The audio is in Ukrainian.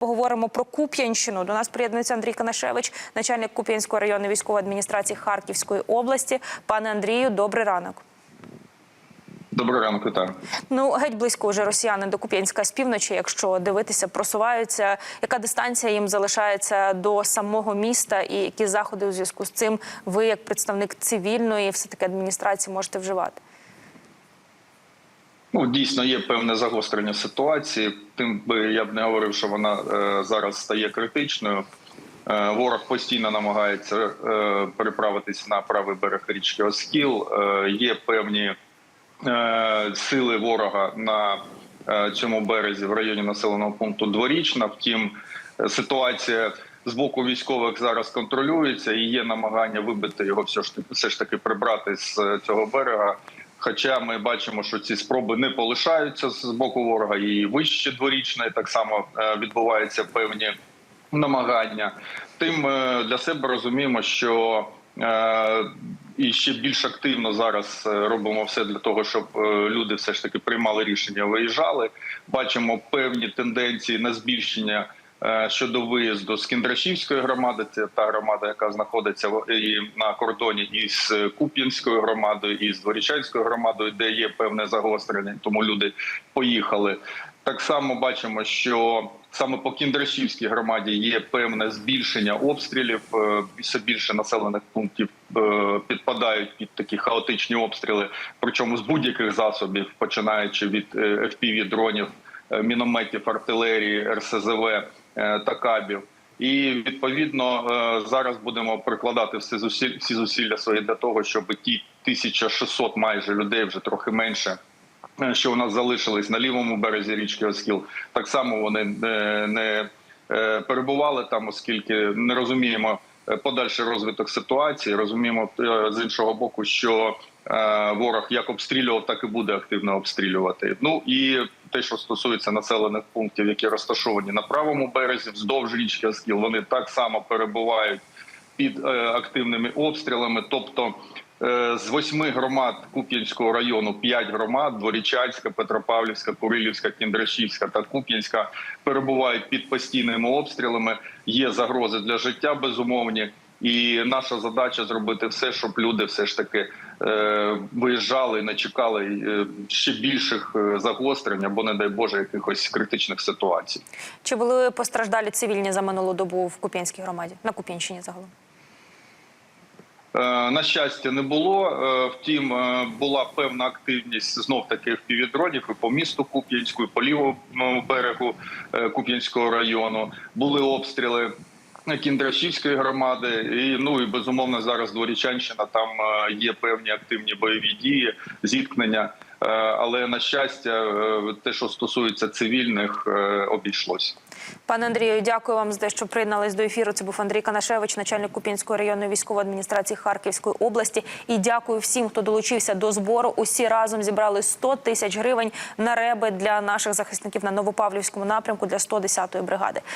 Поговоримо про Куп'янщину. До нас приєднується Андрій Канашевич, начальник Куп'янської районної військової адміністрації Харківської області. Пане Андрію, добрий ранок. Доброго ранку, так. Ну геть близько вже росіяни до Куп'янська з півночі. Якщо дивитися, просуваються. Яка дистанція їм залишається до самого міста, і які заходи у зв'язку з цим ви, як представник цивільної, все таки адміністрації, можете вживати? Ну, дійсно є певне загострення ситуації. Тим би я б не говорив, що вона е, зараз стає критичною. Е, ворог постійно намагається е, переправитись на правий берег річки Оскіл. Е, є певні е, сили ворога на е, цьому березі в районі населеного пункту Дворічна. Втім, ситуація з боку військових зараз контролюється і є намагання вибити його все ж таки, все ж таки прибрати з е, цього берега. Хоча ми бачимо, що ці спроби не полишаються з боку ворога, і вище дворічне так само е, відбуваються певні намагання. Тим е, для себе розуміємо, що е, і ще більш активно зараз робимо все для того, щоб люди все ж таки приймали рішення, виїжджали. Бачимо певні тенденції на збільшення. Е, Щодо виїзду з Кіндрашівської громади, це та громада, яка знаходиться і на кордоні із Куп'янською громадою, і з Дворічанською громадою, де є певне загострення, тому люди поїхали. Так само бачимо, що саме по Кіндрашівській громаді є певне збільшення обстрілів. е, Все більше населених пунктів е, підпадають під такі хаотичні обстріли, причому з будь-яких засобів, починаючи від fpv дронів, мінометів, артилерії, РСЗВ та кабів. І відповідно е, зараз будемо прикладати всі зусиль, всі зусилля свої для того, щоб ті 1600 майже людей вже трохи менше е, що у нас залишились на лівому березі річки Оскіл. Так само вони не, е, перебували там, оскільки не розуміємо е, подальший розвиток ситуації. Розуміємо е, з іншого боку, що е, ворог як обстрілював, так і буде активно обстрілювати. Ну і те, що стосується населених пунктів, які розташовані на правому березі, вздовж річки Оскіл, вони так само перебувають під е, активними обстрілами. Тобто е, з восьми громад Куп'янського району п'ять громад: Дворічанська, Петропавлівська, Курилівська, Кіндрашівська та Куп'янська перебувають під постійними обстрілами. Є загрози для життя безумовні. І наша задача зробити все, щоб люди все ж таки е, виїжджали і не чекали е, ще більших загострень або, не дай Боже, якихось критичних ситуацій. Чи були постраждалі цивільні за минулу добу в Куп'янській громаді на Куп'янщині загалом? Е, На щастя, не було. Е, Втім, е, була певна активність знов таки півдронів і по місту Куп'янську, і по лівому берегу Куп'янського району. Були обстріли Кіндрашівської громади, і ну і безумовно зараз Дворічанщина. Там є певні активні бойові дії, зіткнення. Е, Але на щастя, е, те, що стосується цивільних, е, обійшлося. Пане Андрію, дякую вам за те, що приєднались до ефіру. Це був Андрій Канашевич, начальник Куп'янської районної військової адміністрації Харківської області. І дякую всім, хто долучився до збору. Усі разом зібрали 100 тисяч гривень на реби для наших захисників на Новопавлівському напрямку для 110-ї бригади.